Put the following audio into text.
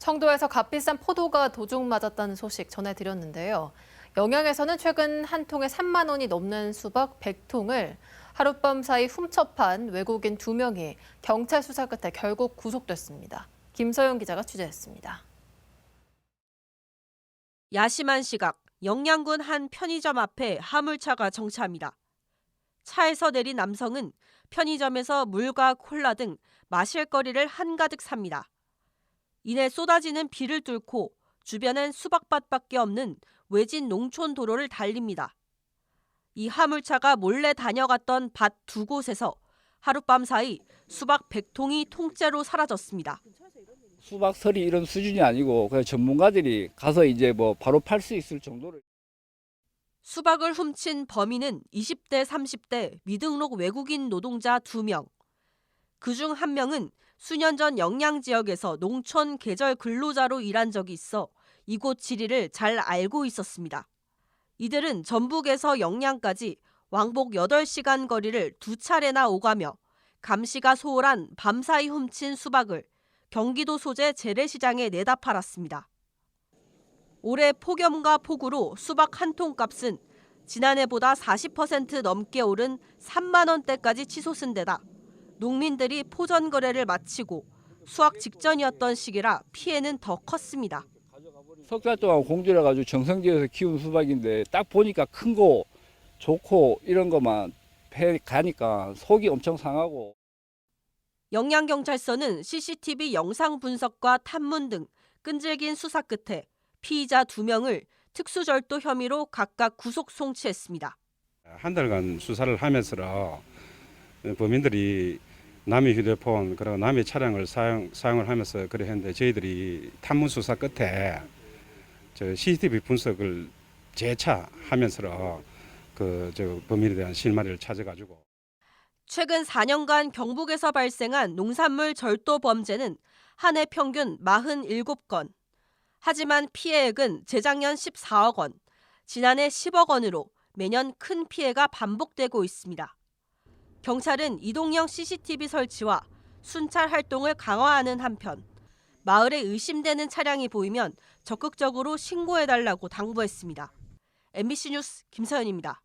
청도에서 값비싼 포도가 도둑 맞았다는 소식 전해드렸는데요. 영양에서는 최근 한 통에 3만 원이 넘는 수박 100통을 하룻밤 사이 훔쳐판 외국인 두명이 경찰 수사 끝에 결국 구속됐습니다. 김서영 기자가 취재했습니다. 야심한 시각 영양군 한 편의점 앞에 화물차가 정차합니다. 차에서 내린 남성은 편의점에서 물과 콜라 등 마실 거리를 한가득 삽니다. 이내 쏟아지는 비를 뚫고 주변엔 수박밭밖에 없는 외진 농촌 도로를 달립니다. 이 화물차가 몰래 다녀갔던 밭 두 곳에서 하룻밤 사이 수박 100통이 통째로 사라졌습니다. 수박설이 이런 수준이 아니고 그냥 전문가들이 가서 이제 뭐 바로 팔 수 있을 정도를 수박을 훔친 범인은 20대, 30대 미등록 외국인 노동자 2명. 그중 한 명은 수년 전 영양 지역에서 농촌 계절 근로자로 일한 적이 있어 이곳 지리를 잘 알고 있었습니다. 이들은 전북에서 영양까지 왕복 8시간 거리를 두 차례나 오가며 감시가 소홀한 밤사이 훔친 수박을 경기도 소재 재래시장에 내다 팔았습니다. 올해 폭염과 폭우로 수박 한 통 값은 지난해보다 40% 넘게 오른 3만 원대까지 치솟은 데다 농민들이 포전 거래를 마치고 수확 직전이었던 시기라 피해는 더 컸습니다. 석 달 동안 공들여 가지고 정성지에서 키운 수박인데 딱 보니까 큰 거 좋고 이런 것만 해 가니까 속이 엄청 상하고 영양경찰서는 CCTV 영상 분석과 탐문 등 끈질긴 수사 끝에 피의자 2명을 특수절도 혐의로 각각 구속 송치했습니다. 한 달간 수사를 하면서 범인들이 남의 휴대폰 그리고 남의 차량을 사용, 사용을 하면서 그래 했는데 저희들이 탐문 수사 끝에 저 CCTV 분석을 재차 하면서 그저 범인에 대한 실마리를 찾아가지고 최근 4년간 경북에서 발생한 농산물 절도 범죄는 한 해 평균 47건. 하지만 피해액은 재작년 14억 원, 지난해 10억 원으로 매년 큰 피해가 반복되고 있습니다. 경찰은 이동형 CCTV 설치와 순찰 활동을 강화하는 한편 마을에 의심되는 차량이 보이면 적극적으로 신고해달라고 당부했습니다. MBC 뉴스 김서연입니다.